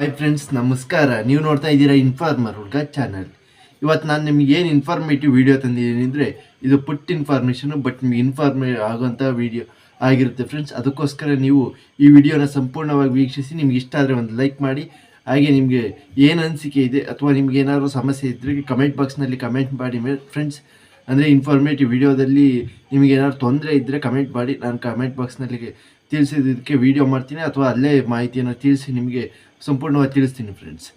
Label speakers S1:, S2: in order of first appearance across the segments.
S1: Hi friends ನಮಸ್ಕಾರ. ನೀವು ನೋಡ್ತಾ ಇದ್ದೀರಾ ಇನ್ಫಾರ್ಮರ್ ಹುಡ್ಗ ಚಾನಲ್ ಇವತ್ತು ನಾನು ನಿಮ್ಗೆ ಏನು ಇನ್ಫಾರ್ಮೇಟಿವ್ ವಿಡಿಯೋ ತಂದಿದ್ದೀನಿ ಅಂದರೆ, ಇದು ಪುಟ್ ಇನ್ಫಾರ್ಮೇಷನು ಬಟ್ ನಿಮ್ಗೆ ಇನ್ಫಾರ್ಮೇ ಆಗುವಂಥ ವಿಡಿಯೋ ಆಗಿರುತ್ತೆ ಫ್ರೆಂಡ್ಸ್ ಅದಕ್ಕೋಸ್ಕರ ನೀವು ಈ ವಿಡಿಯೋನ ಸಂಪೂರ್ಣವಾಗಿ ವೀಕ್ಷಿಸಿ, ನಿಮ್ಗೆ ಇಷ್ಟ ಆದರೆ ಒಂದು ಲೈಕ್ ಮಾಡಿ. ಹಾಗೆ ನಿಮಗೆ ಏನು ಅನಿಸಿಕೆ ಇದೆ, ಅಥವಾ ನಿಮ್ಗೆ ಏನಾದರೂ ಸಮಸ್ಯೆ ಇದ್ದರೆ ಕಮೆಂಟ್ ಬಾಕ್ಸ್ನಲ್ಲಿ ಕಮೆಂಟ್ ಮಾಡಿ ಮೇಲೆ ಫ್ರೆಂಡ್ಸ್ ಅಂದರೆ ಇನ್ಫಾರ್ಮೇಟಿವ್ ವಿಡಿಯೋದಲ್ಲಿ ನಿಮಗೆ ಏನಾದ್ರು ತೊಂದರೆ ಇದ್ದರೆ ಕಮೆಂಟ್ ಮಾಡಿ. ನಾನು ಕಮೆಂಟ್ ಬಾಕ್ಸ್ನಲ್ಲಿ ತಿಳಿಸಿದ್ದಕ್ಕೆ ವಿಡಿಯೋ ಮಾಡ್ತೀನಿ ಅಥವಾ ಅಲ್ಲೇ ಮಾಹಿತಿಯನ್ನು ತಿಳಿಸಿ ನಿಮಗೆ ಸಂಪೂರ್ಣವಾಗಿ ತಿಳಿಸ್ತೀನಿ ಫ್ರೆಂಡ್ಸ್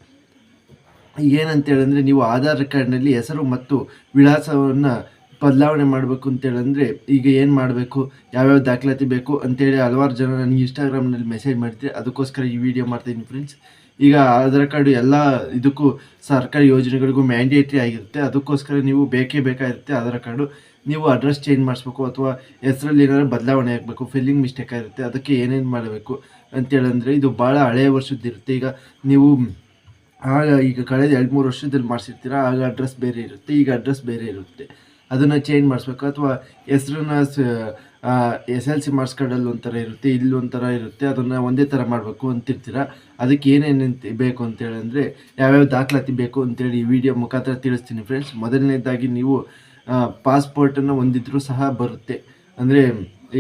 S1: ಏನಂತೇಳಂದರೆ ನೀವು ಆಧಾರ್ ಕಾರ್ಡ್ನಲ್ಲಿ ಹೆಸರು ಮತ್ತು ವಿಳಾಸವನ್ನು ಬದಲಾವಣೆ ಮಾಡಬೇಕು ಅಂತೇಳಂದರೆ ಈಗ ಏನು ಮಾಡಬೇಕು, ಯಾವ್ಯಾವ ದಾಖಲಾತಿ ಬೇಕು ಅಂತೇಳಿ ಹಲವಾರು ಜನ ನನಗೆ ಇನ್ಸ್ಟಾಗ್ರಾಮ್ನಲ್ಲಿ ಮೆಸೇಜ್ ಮಾಡ್ತೀರಿ ಅದಕ್ಕೋಸ್ಕರ ಈ ವಿಡಿಯೋ ಮಾಡ್ತಾಯಿದ್ದೀನಿ ಫ್ರೆಂಡ್ಸ್ ಈಗ ಆಧಾರ್ ಕಾರ್ಡ್ ಎಲ್ಲ ಇದಕ್ಕೂ ಸರ್ಕಾರಿ ಯೋಜನೆಗಳಿಗೂ ಮ್ಯಾಂಡೇಟ್ರಿ ಆಗಿರುತ್ತೆ. ಅದಕ್ಕೋಸ್ಕರ ನೀವು ಬೇಕೇ ಬೇಕಾಗಿರುತ್ತೆ ಆಧಾರ್ ಕಾರ್ಡು. ನೀವು ಅಡ್ರೆಸ್ ಚೇಂಜ್ ಮಾಡಿಸ್ಬೇಕು ಅಥವಾ ಹೆಸರಲ್ಲಿ ಏನಾದರೂ ಬದಲಾವಣೆ ಆಗಬೇಕು ಫಿಲ್ಲಿಂಗ್ ಮಿಸ್ಟೇಕ್ ಆಗಿರುತ್ತೆ, ಅದಕ್ಕೆ ಏನೇನು ಮಾಡಬೇಕು ಅಂತೇಳಂದರೆ ಇದು ಭಾಳ ಹಳೆಯ ವರ್ಷದ್ದಿರುತ್ತೆ ಈಗ ನೀವು, ಆಗ ಈಗ ಕಳೆದ ಎರಡು ಮೂರು ವರ್ಷದಲ್ಲಿ ಮಾಡಿಸಿರ್ತೀರ, ಆಗ ಅಡ್ರೆಸ್ ಬೇರೆ ಇರುತ್ತೆ, ಈಗ ಅಡ್ರೆಸ್ ಬೇರೆ ಇರುತ್ತೆ. ಅದನ್ನು ಚೇಂಜ್ ಮಾಡಿಸ್ಬೇಕು ಅಥವಾ ಹೆಸ್ರನ್ನ ಎಸ್ ಎಲ್ ಸಿ ಮಾರ್ಕ್ಸ್ ಕಾರ್ಡಲ್ಲಿ ಒಂಥರ ಇರುತ್ತೆ, ಇಲ್ಲಿ ಒಂಥರ ಇರುತ್ತೆ, ಅದನ್ನು ಒಂದೇ ಥರ ಮಾಡಬೇಕು ಅಂತಿರ್ತೀರ? ಅದಕ್ಕೆ ಏನೇನು ಬೇಕು ಅಂತೇಳಿ ಅಂದರೆ ಯಾವ್ಯಾವ ದಾಖಲಾತಿ ಬೇಕು ಅಂತೇಳಿ ಈ ವಿಡಿಯೋ ಮುಖಾಂತರ ತಿಳಿಸ್ತೀನಿ ಫ್ರೆಂಡ್ಸ್ ಮೊದಲನೇದಾಗಿ ನೀವು ಪಾಸ್ಪೋರ್ಟನ್ನು ಹೊಂದಿದ್ರೂ ಸಹ ಬರುತ್ತೆ. ಅಂದರೆ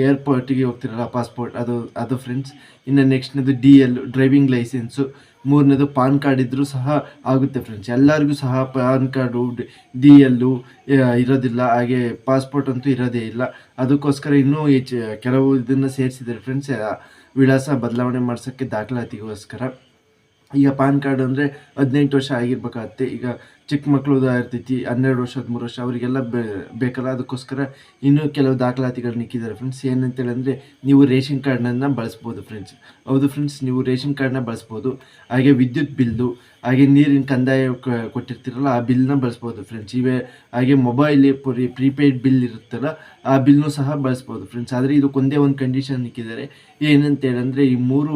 S1: ಏರ್ಪೋರ್ಟಿಗೆ ಹೋಗ್ತಿರಲ್ಲ ಪಾಸ್ಪೋರ್ಟ್ ಅದು ಅದು ಫ್ರೆಂಡ್ಸ್ ಇನ್ನು ನೆಕ್ಸ್ಟ್ನದು ಡಿ ಎಲ್ ಡ್ರೈವಿಂಗ್ ಲೈಸೆನ್ಸು ಮೂರನೇದು ಪಾನ್ ಕಾರ್ಡ್ ಇದ್ದರೂ ಸಹ ಆಗುತ್ತೆ ಫ್ರೆಂಡ್ಸ್ ಎಲ್ಲರಿಗೂ ಸಹ ಪಾನ್ ಕಾರ್ಡು ಡಿ ಎಲ್ಲು ಇರೋದಿಲ್ಲ. ಹಾಗೆ ಪಾಸ್ಪೋರ್ಟ್ ಅಂತೂ ಇರೋದೇ ಇಲ್ಲ. ಅದಕ್ಕೋಸ್ಕರ ಇನ್ನೂ ಹೆಚ್ಚು ಕೆಲವು ಇದನ್ನು ಸೇರಿಸಿದ್ದಾರೆ ಫ್ರೆಂಡ್ಸ್ ವಿಳಾಸ ಬದಲಾವಣೆ ಮಾಡ್ಸೋಕ್ಕೆ ದಾಖಲಾತಿಗೋಸ್ಕರ. ಈಗ ಪಾನ್ ಕಾರ್ಡ್ ಅಂದರೆ ಹದಿನೆಂಟು ವರ್ಷ ಆಗಿರ್ಬೇಕಾಗತ್ತೆ. ಈಗ ಚಿಕ್ಕ ಮಕ್ಕಳು ಇರ್ತೈತಿ, ಹನ್ನೆರಡು ವರ್ಷ, ಹದಿಮೂರು ವರ್ಷ, ಅವರಿಗೆಲ್ಲ ಬೇಕಲ್ಲ, ಅದಕ್ಕೋಸ್ಕರ ಇನ್ನೂ ಕೆಲವು ದಾಖಲಾತಿಗಳನ್ನ ಇಕ್ಕಿದ್ದಾರೆ ಫ್ರೆಂಡ್ಸ್ ಏನಂತೇಳಿ ಅಂದರೆ ನೀವು ರೇಷನ್ ಕಾರ್ಡ್ನನ್ನು ಬಳಸ್ಬೋದು ಫ್ರೆಂಡ್ಸ್ ಹೌದು ಫ್ರೆಂಡ್ಸ್ ನೀವು ರೇಷನ್ ಕಾರ್ಡ್ನ ಬಳಸ್ಬೋದು. ಹಾಗೆ ವಿದ್ಯುತ್ ಬಿಲ್ಲು, ಹಾಗೆ ನೀರಿನ ಕಂದಾಯ ಕೊಟ್ಟಿರ್ತೀರಲ್ಲ, ಆ ಬಿಲ್ನ ಬಳಸ್ಬೋದು ಫ್ರೆಂಡ್ಸ್ ಇವೇ, ಹಾಗೆ ಮೊಬೈಲ್ ಪುರಿ ಪ್ರೀಪೇಯ್ಡ್ ಬಿಲ್ ಇರುತ್ತಲ್ಲ, ಆ ಬಿಲ್ನು ಸಹ ಬಳಸ್ಬೋದು ಫ್ರೆಂಡ್ಸ್ ಆದರೆ ಇದಕ್ಕೊಂದೇ ಒಂದು ಕಂಡೀಷನ್ ಇಕ್ಕಿದ್ದಾರೆ. ಏನಂತೇಳಂದರೆ ಈ ಮೂರು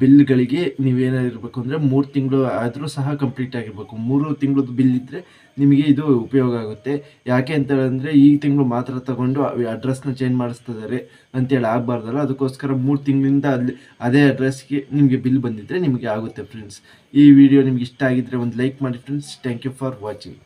S1: ಬಿಲ್ಗಳಿಗೆ ನೀವೇನಾಗಿರ್ಬೇಕು ಅಂದರೆ ಮೂರು ತಿಂಗಳು ಆದರೂ ಸಹ ಕಂಪ್ಲೀಟ್ ಆಗಿರಬೇಕು. ಮೂರು ತಿಂಗಳದ್ದು ಬಿಲ್ ಇದ್ದರೆ ನಿಮಗೆ ಇದು ಉಪಯೋಗ ಆಗುತ್ತೆ. ಯಾಕೆ ಅಂತ ಹೇಳಿದ್ರೆ ಈ ತಿಂಗಳು ಮಾತ್ರ ತಗೊಂಡು ಅಡ್ರೆಸ್ನ ಚೇಂಜ್ ಮಾಡಿಸ್ತಿದ್ದಾರೆ ಅಂತೇಳಿ ಆಗಬಾರ್ದಲ್ಲ. ಅದಕ್ಕೋಸ್ಕರ ಮೂರು ತಿಂಗಳಿಂದ ಅಲ್ಲಿ ಅದೇ ಅಡ್ರೆಸ್ಗೆ ನಿಮಗೆ ಬಿಲ್ ಬಂದಿದ್ದರೆ ನಿಮಗೆ ಆಗುತ್ತೆ ಫ್ರೆಂಡ್ಸ್ ಈ ವಿಡಿಯೋ ನಿಮ್ಗೆ ಇಷ್ಟ ಆಗಿದ್ದರೆ ಒಂದು ಲೈಕ್ ಮಾಡಿ friends thank you for watching